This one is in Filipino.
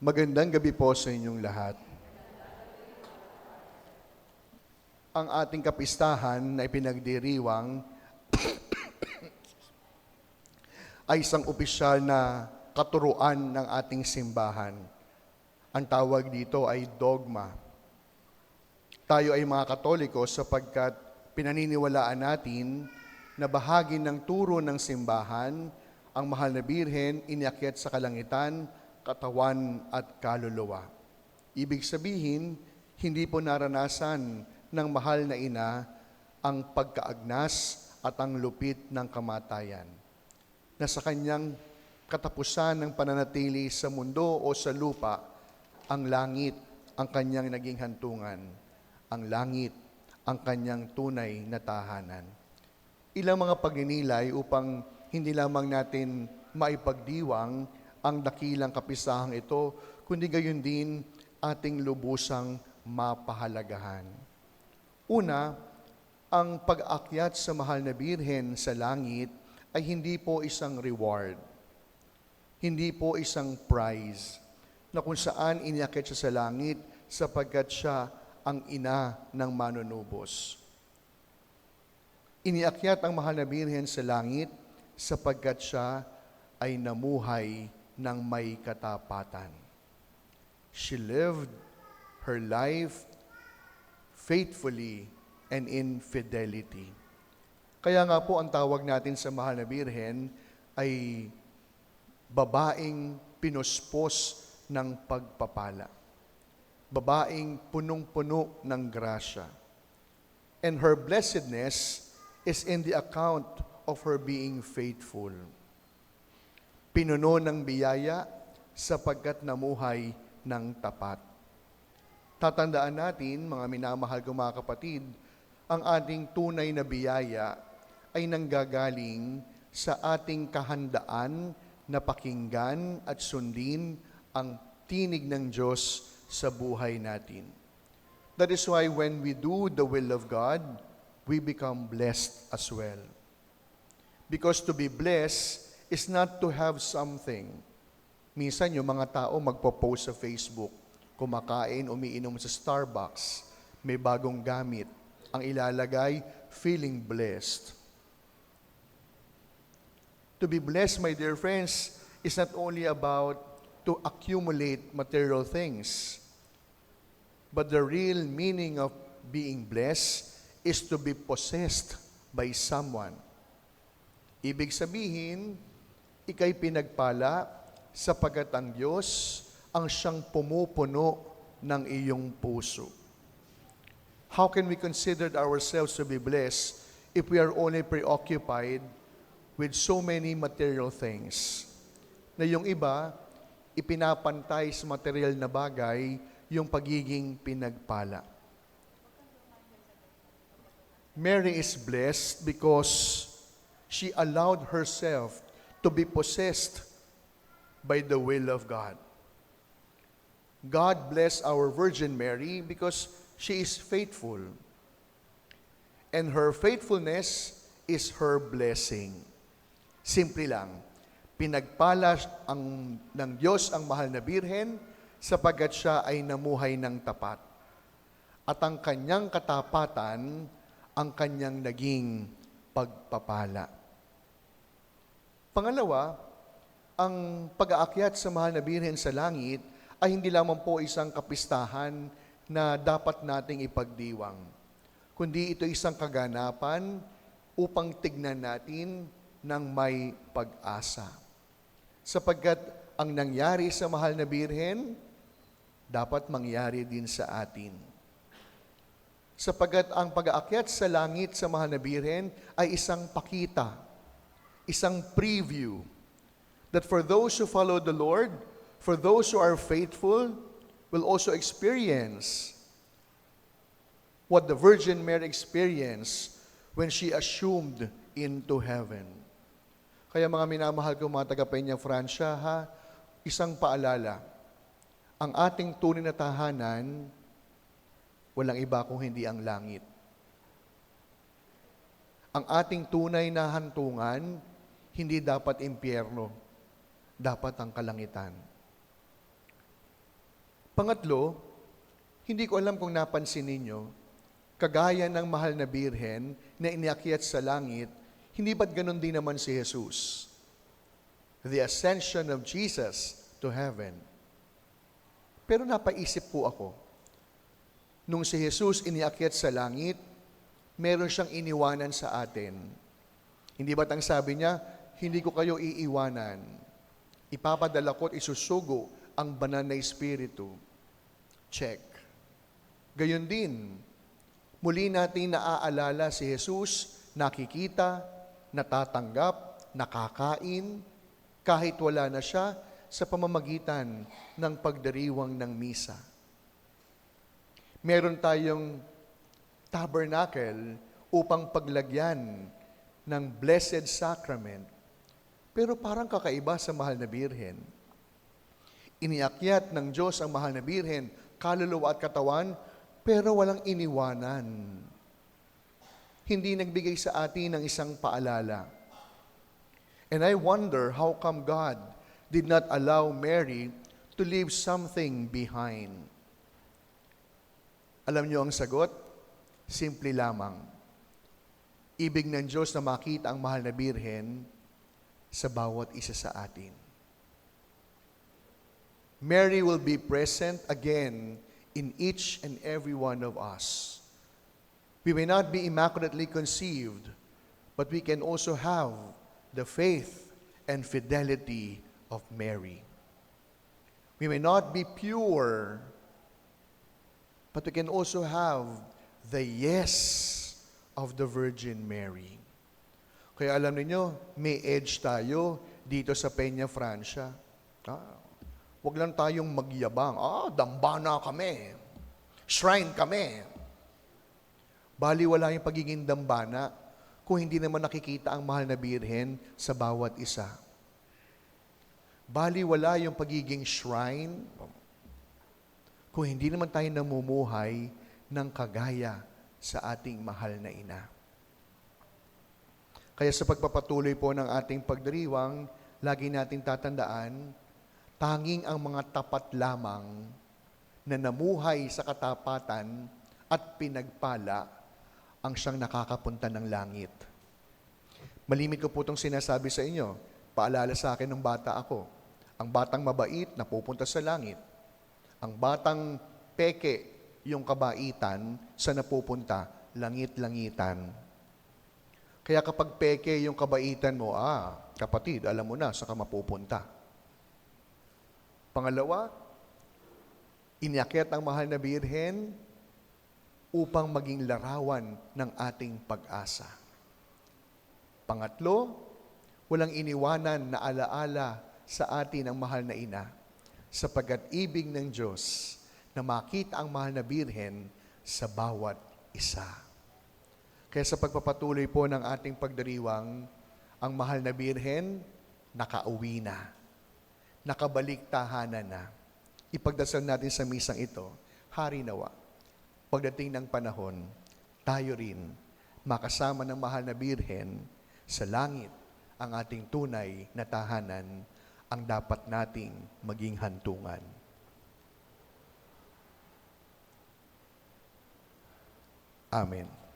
Magandang gabi po sa inyong lahat. Ang ating kapistahan na ipinagdiriwang ay isang opisyal na katuruan ng ating simbahan. Ang tawag dito ay dogma. Tayo ay mga katoliko sapagkat pinaniniwalaan natin na bahagi ng turo ng simbahan ang mahal na birhen iniakyat sa kalangitan, katawan at kaluluwa. Ibig sabihin, hindi po naranasan ng mahal na ina ang pagkaagnas at ang lupit ng kamatayan. Na sa kanyang katapusan ng pananatili sa mundo o sa lupa, ang langit ang kanyang naging hantungan. Ang langit ang kanyang tunay na tahanan. Ilang mga pagninilay upang hindi lamang natin maipagdiwang ang dakilang kapisahang ito, kundi gayon din ating lubusang mapahalagahan. Una, ang pag-akyat sa mahal na birhen sa langit ay hindi po isang reward. Hindi po isang prize na kung saan iniakyat siya sa langit sapagkat siya ang ina ng manunubos. Iniakyat ang mahal na birhen sa langit sapagkat siya ay namuhay ng may katapatan. She lived her life faithfully and in fidelity. Kaya nga po ang tawag natin sa mahal na birhen ay babaeng pinuspos ng pagpapala. Babaeng punong-puno ng grasya. And her blessedness is in the account of her being faithful. Pinuno ng biyaya sapagkat namuhay ng tapat. Tatandaan natin, mga minamahal kong mga kapatid, ang ating tunay na biyaya ay nanggagaling sa ating kahandaan na pakinggan at sundin ang tinig ng Diyos sa buhay natin. That is why when we do the will of God, we become blessed as well. Because to be blessed is not to have something. Minsan yung mga tao magpo-post sa Facebook, kumakain, umiinom sa Starbucks, may bagong gamit. Ang ilalagay, feeling blessed. To be blessed, my dear friends, is not only about to accumulate material things, but the real meaning of being blessed is to be possessed by someone. Ibig sabihin, ikay pinagpala sapagat ang Diyos ang siyang pumupuno ng iyong puso. How can we consider ourselves to be blessed if we are only preoccupied with so many material things? Na yung iba, ipinapantay sa material na bagay yung pagiging pinagpala. Mary is blessed because she allowed herself to be possessed by the will of God. God bless our Virgin Mary because she is faithful. And her faithfulness is her blessing. Simple lang. Pinagpala ang, ng Diyos ang mahal na birhen sapagkat siya ay namuhay ng tapat. At ang kanyang katapatan ang kanyang naging pagpapala. Pangalawa, ang pag-aakyat sa mahal na birhen sa langit ay hindi lamang po isang kapistahan na dapat nating ipagdiwang, kundi ito isang kaganapan upang tignan natin ng may pag-asa. Sapagkat ang nangyari sa mahal na birhen, dapat mangyari din sa atin. Sapagat ang pag-aakyat sa langit sa mahal na birhen ay isang pakita, isang preview, that for those who follow the Lord, for those who are faithful, will also experience what the Virgin Mary experienced when she assumed into heaven. Kaya mga minamahal ko mga taga-Peña Francia, ha, isang paalala, ang ating tunay na tahanan, walang iba kung hindi ang langit. Ang ating tunay na hantungan, hindi dapat impyerno, dapat ang kalangitan. Pangatlo, hindi ko alam kung napansin ninyo, kagaya ng mahal na birhen na iniakyat sa langit, hindi ba't ganun din naman si Jesus? The ascension of Jesus to heaven. Pero napaisip po ako, nung si Jesus iniakyat sa langit, meron siyang iniwanan sa atin. Hindi ba't ang sabi niya, hindi ko kayo iiwanan. Ipapadala ko at isusugo ang banal na Espiritu. Check. Gayon din, muli natin naaalala si Jesus, nakikita, natatanggap, nakakain, kahit wala na siya sa pamamagitan ng pagdiriwang ng misa. Meron tayong tabernacle upang paglagyan ng Blessed Sacrament. Pero parang kakaiba sa mahal na birhen. Iniakyat ng Diyos ang mahal na birhen, kaluluwa at katawan, pero walang iniwanan. Hindi nagbigay sa atin ng isang paalala. And I wonder how come God did not allow Mary to leave something behind. Alam niyo ang sagot? Simple lamang. Ibig ng Diyos na makita ang mahal na birhen sa bawat isa sa atin. Mary will be present again in each and every one of us. We may not be immaculately conceived, but we can also have the faith and fidelity of Mary. We may not be pure, but we can also have the yes of the Virgin Mary. Kaya alam niyo, may edge tayo dito sa Peña, Francia. Ah, Huwag lang tayong magyabang. Ah, dambana kami. Shrine kami. Baliwala yung pagiging dambana kung hindi naman nakikita ang mahal na birhen sa bawat isa. Baliwala yung pagiging shrine kung hindi naman tayo namumuhay ng kagaya sa ating mahal na ina. Kaya sa pagpapatuloy po ng ating pagdiriwang, lagi nating tatandaan, tanging ang mga tapat lamang na namuhay sa katapatan at pinagpala ang siyang nakakapunta ng langit. Malimit ko po itong sinasabi sa inyo. Paalala sa akin ng bata ako. Ang batang mabait na pupunta sa langit. Ang batang peke, yung kabaitan, sa napupunta, langit-langitan. Kaya kapag peke yung kabaitan mo, ah, kapatid, alam mo na, saka mapupunta. Pangalawa, iniakyat ang mahal na birhen upang maging larawan ng ating pag-asa. Pangatlo, walang iniwanan na alaala sa atin ang mahal na ina sapagkat ibig ng Diyos na makita ang mahal na birhen sa bawat isa. Kaya sa pagpapatuloy po ng ating pagdiriwang, ang mahal na birhen nakauwi na nakabalik tahanan na. Ipagdasal natin sa misang ito, Hari nawa, pagdating ng panahon, tayo rin makasama ng mahal na birhen sa langit ang ating tunay na tahanan ang dapat nating maging hantungan. Amen.